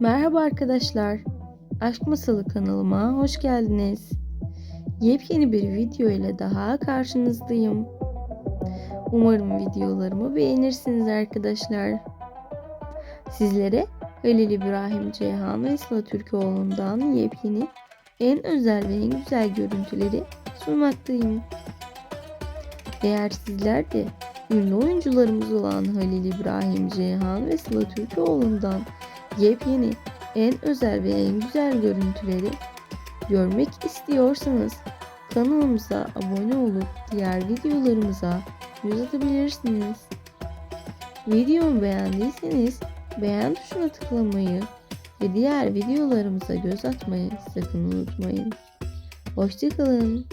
Merhaba arkadaşlar. Aşk Masalı kanalıma hoş geldiniz. Yepyeni bir video ile daha karşınızdayım. Umarım videolarımı beğenirsiniz arkadaşlar. Sizlere Halil İbrahim Ceyhan ve Sıla Türkoğlu'ndan yepyeni, en özel ve en güzel görüntüleri sunmaktayım. Eğer sizler de ünlü oyuncularımız olan Halil İbrahim Ceyhan ve Sıla Türkoğlu'ndan yepyeni, en özel ve en güzel görüntüleri görmek istiyorsanız kanalımıza abone olup diğer videolarımıza göz atabilirsiniz. Videomu beğendiyseniz beğen tuşuna tıklamayı ve diğer videolarımıza göz atmayı sakın unutmayın. Hoşçakalın.